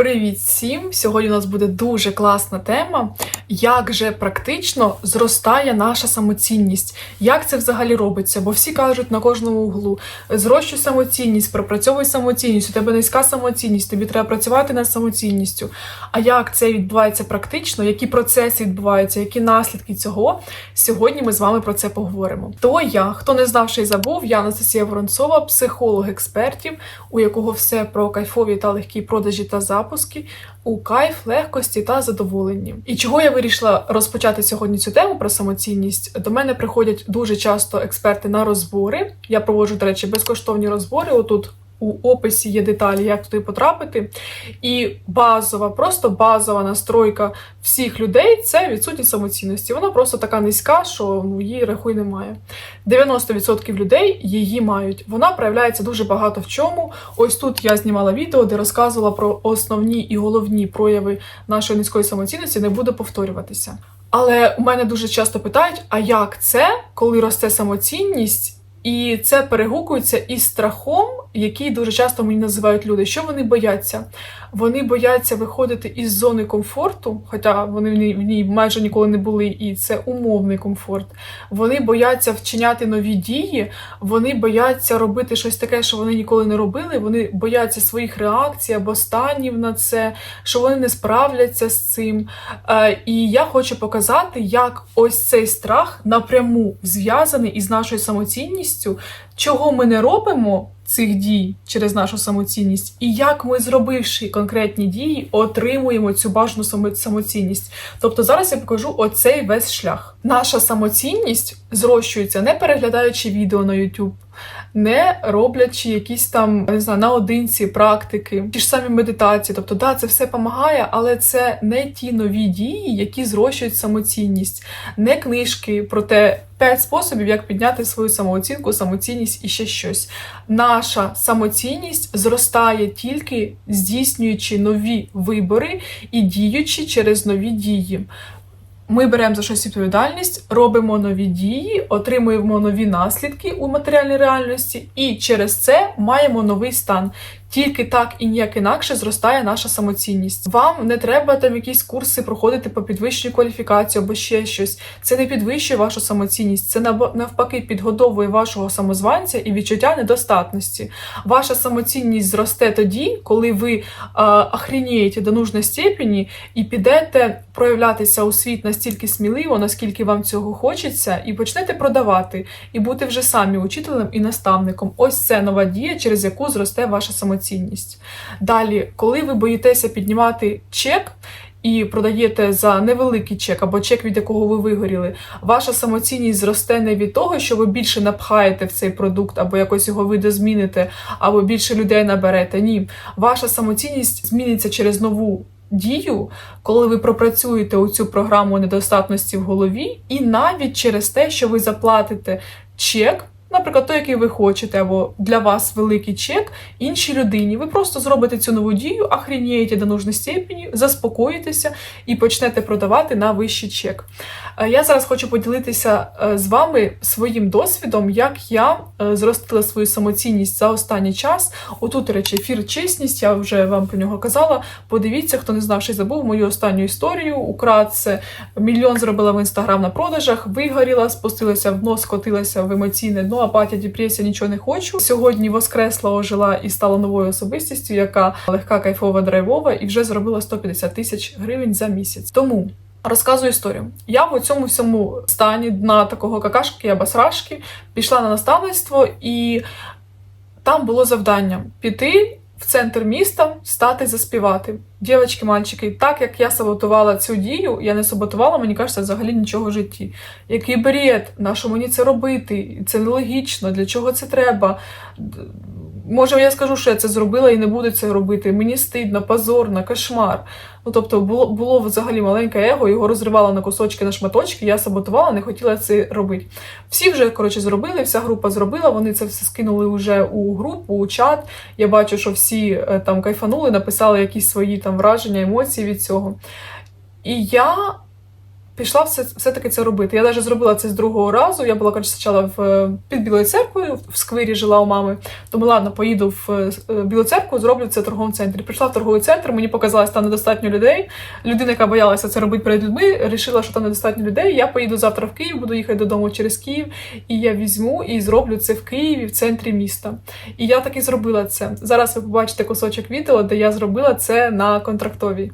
Привіт всім! Сьогодні у нас буде дуже класна тема. Як же практично зростає наша самоцінність? Як це взагалі робиться? Бо всі кажуть на кожному углу: зрощуй самоцінність, пропрацьовуй самоцінність, у тебе низька самоцінність, тобі треба працювати над самоцінністю. А як це відбувається практично? Які процеси відбуваються, які наслідки цього? Сьогодні ми з вами про це поговоримо. То я, хто не знав, ще й забув, я Анастасія Воронцова, психолог експертів, у якого все про кайфові та легкі продажі та запуски у кайф, легкості та задоволенні. І чого я вирішила розпочати сьогодні цю тему про самоцінність? До мене приходять дуже часто експерти на розбори. Я проводжу, до речі, безкоштовні розбори. Отут у описі є деталі, як туди потрапити. І базова, просто базова настройка всіх людей це відсутність самоцінності. Вона просто така низька, що ну, її рахуй немає. 90% людей її мають. Вона проявляється дуже багато в чому. Ось тут я знімала відео, де розказувала про основні і головні прояви нашої низької самоцінності, не буду повторюватися. Але у мене дуже часто питають: а як це, коли росте самоцінність? І це перегукується із страхом, який дуже часто мені називають люди. Що вони бояться? Вони бояться виходити із зони комфорту, хоча вони в ній, в ній майже ніколи не були, і це умовний комфорт. Вони бояться вчиняти нові дії, вони бояться робити щось таке, що вони ніколи не робили. Вони бояться своїх реакцій або станів на це, що вони не справляться з цим. Е, І я хочу показати, як ось цей страх напряму зв'язаний із нашою самоцінністю, чого ми не робимо цих дій через нашу самоцінність, і як ми, зробивши конкретні дії, отримуємо цю бажану самоцінність. Тобто зараз я покажу оцей весь шлях. Наша самоцінність зрощується, не переглядаючи відео на YouTube. Не роблячи якісь там не знаю, наодинці практики, ті ж самі медитації. Тобто, да, це все допомагає, але це не ті нові дії, які зрощують самоцінність, не книжки про те, п'ять способів, як підняти свою самооцінку, самоцінність і ще щось. Наша самоцінність зростає тільки здійснюючи нові вибори і діючи через нові дії. Ми беремо за щось відповідальність, робимо нові дії, отримуємо нові наслідки у матеріальній реальності, і через це маємо новий стан. Тільки так і ніяк інакше зростає наша самоцінність. Вам не треба там якісь курси проходити по підвищенню кваліфікацію або ще щось. Це не підвищує вашу самоцінність, це навпаки підгодовує вашого самозванця і відчуття недостатності. Ваша самоцінність зросте тоді, коли ви охрінієте до нужної степені і підете проявлятися у світ настільки сміливо, наскільки вам цього хочеться, і почнете продавати, і бути вже самі учителем і наставником. Ось це нова дія, через яку зросте ваша самоцінність. Далі, коли ви боїтеся піднімати чек. І продаєте за невеликий чек або чек, від якого ви вигоріли, ваша самоцінність зросте не від того, що ви більше напхаєте в цей продукт, або якось його видозміните, або більше людей наберете. Ні, ваша самоцінність зміниться через нову дію, коли ви пропрацюєте у цю програму недостатності в голові, і навіть через те, що ви заплатите чек. Наприклад, той, який ви хочете, або для вас великий чек іншій людині. Ви просто зробите цю нову дію, охрінієте до нужної степені, заспокоїтеся і почнете продавати на вищий чек. Я зараз хочу поділитися е, з вами своїм досвідом, як я е, зростила свою самоцінність за останній час. Отут, речі, ефір чесність, я вже вам про нього казала. Подивіться, хто не знав, що забув мою останню історію. Украдце мільйон зробила в інстаграм на продажах, вигоріла, спустилася в дно, скотилася в емоційне дно, апатія, депресія, нічого не хочу. Сьогодні воскресла, ожила і стала новою особистістю, яка легка, кайфова, драйвова, і вже зробила 150 тисяч гривень за місяць. Тому. Розказую історію. Я в цьому всьому стані дна такого какашки або срашки пішла на наставництво, і там було завдання піти в центр міста, стати заспівати. Дівчатки, мальчики, так як я саботувала цю дію, я не саботувала, мені кажеться, взагалі нічого в житті. Який бред, на що мені це робити? Це нелогічно, для чого це треба? Може, я скажу, що я це зробила і не буду це робити. Мені стидно, позорно, кошмар. Ну, тобто, було, було взагалі маленьке его, його розривало на кусочки, на шматочки, я саботувала, не хотіла це робити. Всі вже коротше зробили, вся група зробила. Вони це все скинули вже у групу, у чат. Я бачу, що всі е, там кайфанули, написали якісь свої там враження, емоції від цього. І я пішла все, все-таки це робити. Я навіть зробила це з другого разу. Я була коротше, спочатку в е, під Білою церквою, в сквері жила у мами. Тому ладно, поїду в е, Білу церкву, зроблю це в торговому центрі. Прийшла в торговий центр, мені показалось, там недостатньо людей. Людина, яка боялася це робити перед людьми, вирішила, що там недостатньо людей. Я поїду завтра в Київ, буду їхати додому через Київ, і я візьму і зроблю це в Києві, в центрі міста. І я так і зробила це. Зараз ви побачите кусочок відео, де я зробила це на контрактовій.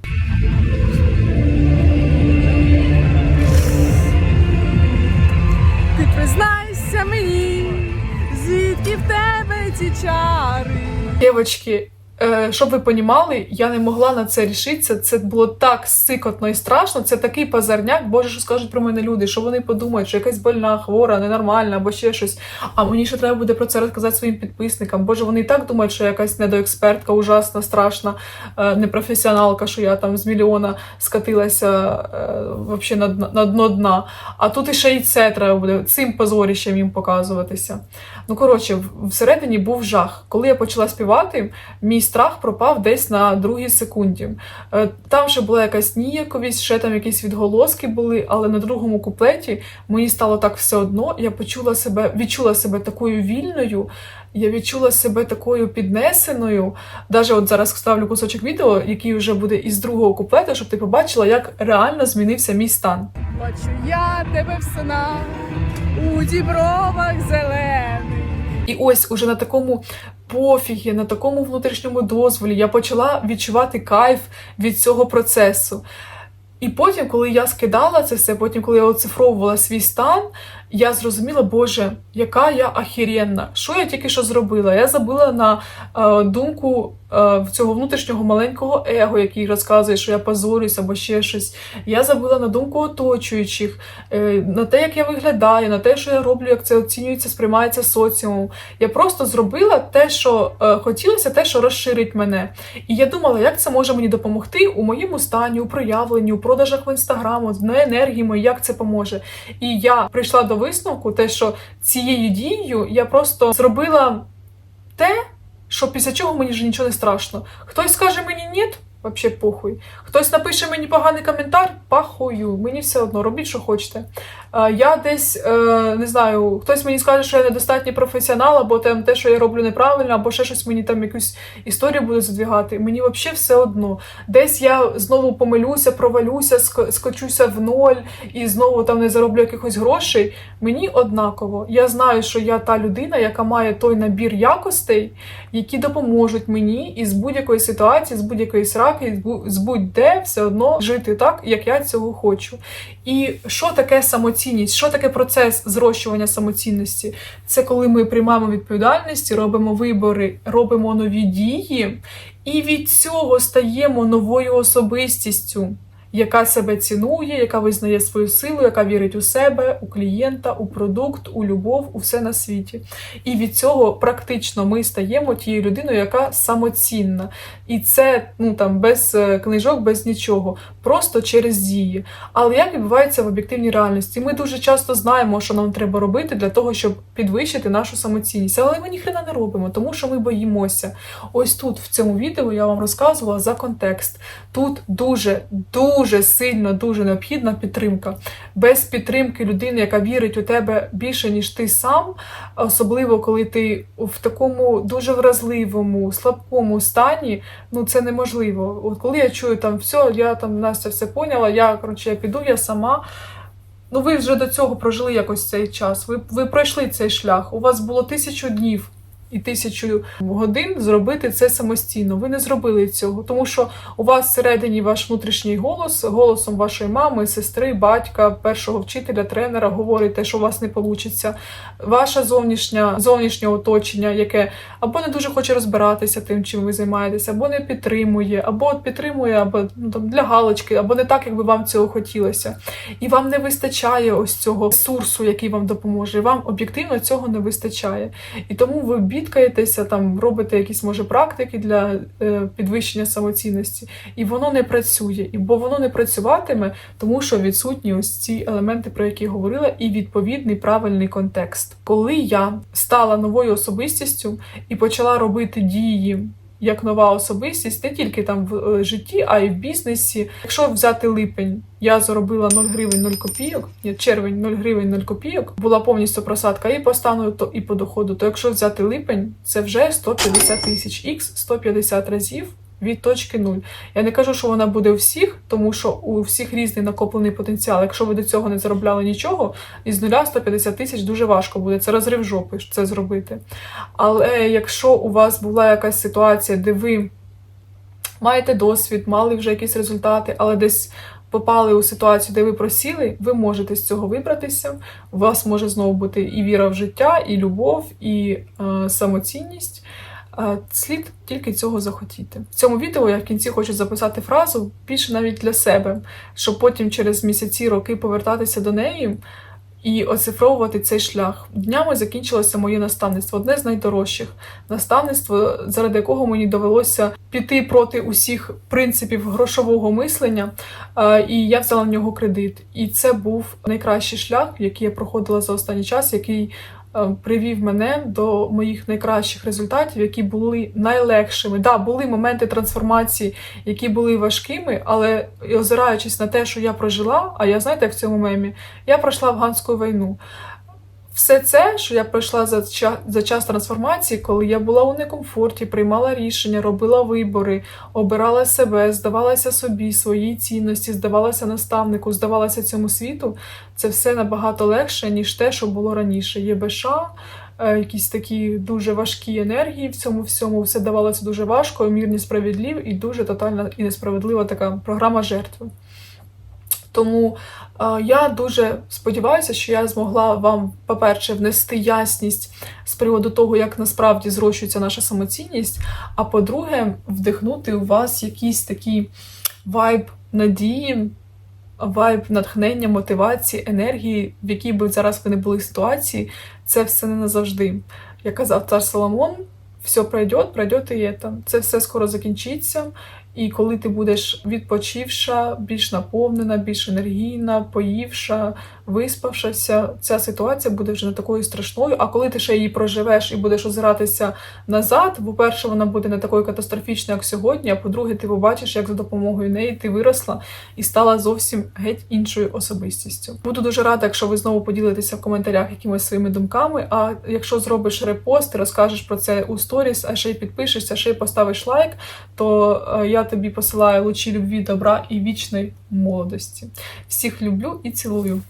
Тебе чары. чари. Е, щоб ви понімали, я не могла на це рішитися. Це було так сикотно і страшно. Це такий позарняк. Боже, що скажуть про мене люди, що вони подумають, що якась больна, хвора, ненормальна або ще щось. А мені ще треба буде про це розказати своїм підписникам. Боже, вони і так думають, що я якась недоекспертка, ужасна, страшна, е, непрофесіоналка, що я там з мільйона скатилася е, вообще на, на дно дна. А тут іще і це треба буде цим позоріщем їм показуватися. Ну коротше, всередині був жах. Коли я почала співати, мій страх пропав десь на другій секунді. Е, Там ще була якась ніяковість, ще там якісь відголоски були, але на другому куплеті мені стало так все одно. Я почула себе, відчула себе такою вільною. Я відчула себе такою піднесеною. Даже от зараз вставлю кусочок відео, який вже буде із другого куплету, щоб ти побачила, як реально змінився мій стан. Бачу я тебе в снах, у дібровах зелених. І ось уже на такому пофігі, на такому внутрішньому дозволі я почала відчувати кайф від цього процесу. І потім, коли я скидала це все, потім, коли я оцифровувала свій стан, я зрозуміла, Боже, яка я ахіренна. Що я тільки що зробила? Я забила на е, думку е, цього внутрішнього маленького его, який розказує, що я позорюсь або ще щось. Я забила на думку оточуючих, е, на те, як я виглядаю, на те, що я роблю, як це оцінюється, сприймається соціумом. Я просто зробила те, що е, хотілося, те, що розширить мене. І я думала, як це може мені допомогти у моєму стані, у проявленні, у продажах в інстаграму, на енергії моїй, як це поможе. І я прийшла до висновку, те, що цією дією я просто зробила те, що після чого мені вже нічого не страшно. Хтось скаже мені ні, вообще похуй. Хтось напише мені поганий коментар, пахую. Мені все одно, робіть, що хочете. Е, Я десь е, не знаю, хтось мені скаже, що я недостатній професіонал, або там те, що я роблю неправильно, або ще щось мені там якусь історію буде задвігати. Мені взагалі все одно. Десь я знову помилюся, провалюся, скочуся в ноль і знову там не зароблю якихось грошей. Мені однаково. Я знаю, що я та людина, яка має той набір якостей, які допоможуть мені із будь-якої ситуації, з будь-якої сраки, з будь-де все одно жити так, як я цього хочу. І що таке самоцінність? Що таке процес зрощування самоцінності? Це коли ми приймаємо відповідальність, робимо вибори, робимо нові дії, і від цього стаємо новою особистістю, яка себе цінує, яка визнає свою силу, яка вірить у себе, у клієнта, у продукт, у любов, у все на світі. І від цього практично ми стаємо тією людиною, яка самоцінна. І це ну там без е, книжок, без нічого, просто через дії. Але як відбувається в об'єктивній реальності? Ми дуже часто знаємо, що нам треба робити для того, щоб підвищити нашу самоцінність. Але ми ніхрена не робимо, тому що ми боїмося. Ось тут, в цьому відео, я вам розказувала за контекст. Тут дуже, дуже сильно, дуже необхідна підтримка. Без підтримки людини, яка вірить у тебе більше, ніж ти сам, особливо коли ти в такому дуже вразливому, слабкому стані, ну це неможливо. От коли я чую там все, я там Настя все поняла, я коротше, я піду, я сама. Ну, ви вже до цього прожили якось цей час. Ви, ви пройшли цей шлях. У вас було тисячу днів і тисячу годин зробити це самостійно. Ви не зробили цього, тому що у вас всередині ваш внутрішній голос, голосом вашої мами, сестри, батька, першого вчителя, тренера говорить те, що у вас не вийде. Ваше зовнішнє, зовнішнє оточення, яке або не дуже хоче розбиратися тим, чим ви займаєтеся, або не підтримує, або підтримує, або ну, там, для галочки, або не так, як би вам цього хотілося. І вам не вистачає ось цього ресурсу, який вам допоможе. Вам об'єктивно цього не вистачає. І тому ви бідкаєтеся, там робите якісь може практики для е, підвищення самоцінності, і воно не працює. І бо воно не працюватиме, тому що відсутні ось ці елементи, про які я говорила, і відповідний правильний контекст. Коли я стала новою особистістю і почала робити дії як нова особистість, не тільки там в е, житті, а й в бізнесі. Якщо взяти липень, я заробила 0 гривень 0 копійок, червень 0 гривень 0 копійок, була повністю просадка і по стану, то і по доходу. То якщо взяти липень, це вже 150 тисяч ікс 150 разів. Від точки нуль. Я не кажу, що вона буде у всіх, тому що у всіх різний накоплений потенціал. Якщо ви до цього не заробляли нічого, із нуля 150 тисяч дуже важко буде. Це розрив жопи це зробити. Але якщо у вас була якась ситуація, де ви маєте досвід, мали вже якісь результати, але десь попали у ситуацію, де ви просіли, ви можете з цього вибратися. У вас може знову бути і віра в життя, і любов, і е, самоцінність. Слід тільки цього захотіти. В цьому відео я в кінці хочу записати фразу більше навіть для себе, щоб потім через місяці, роки повертатися до неї і оцифровувати цей шлях. Днями закінчилося моє наставництво, одне з найдорожчих наставництво, заради якого мені довелося піти проти усіх принципів грошового мислення, і я взяла в нього кредит. І це був найкращий шлях, який я проходила за останній час, який привів мене до моїх найкращих результатів, які були найлегшими. Да, були моменти трансформації, які були важкими, але озираючись на те, що я прожила, а я знаєте, як в цьому мемі, я пройшла афганську війну. Все це, що я пройшла за час, за час трансформації, коли я була у некомфорті, приймала рішення, робила вибори, обирала себе, здавалася собі, своїй цінності, здавалася наставнику, здавалася цьому світу, це все набагато легше, ніж те, що було раніше. ЄБШ, е, якісь такі дуже важкі енергії в цьому всьому, все давалося дуже важко, мір несправедлив і дуже тотальна і несправедлива така програма жертви. Тому е, я дуже сподіваюся, що я змогла вам, по-перше, внести ясність з приводу того, як насправді зрощується наша самоцінність. А по-друге, вдихнути у вас якийсь такий вайб надії, вайб натхнення, мотивації, енергії, в якій би зараз ви не були ситуації, це все не назавжди. Як казав цар Соломон, все пройде, пройде і це. Це все скоро закінчиться. І коли ти будеш відпочивша, більш наповнена, більш енергійна, поївша, виспавшася, ця ситуація буде вже не такою страшною. А коли ти ще її проживеш і будеш озиратися назад, по-перше, вона буде не такою катастрофічною, як сьогодні. А по-друге, ти побачиш, як за допомогою неї ти виросла і стала зовсім геть іншою особистістю. Буду дуже рада, якщо ви знову поділитеся в коментарях якимись своїми думками. А якщо зробиш репост, розкажеш про це у сторіс, а ще й підпишешся, ще й поставиш лайк, то е, я тобі посилаю лучі любві, добра і вічної молодості. Всіх люблю і цілую.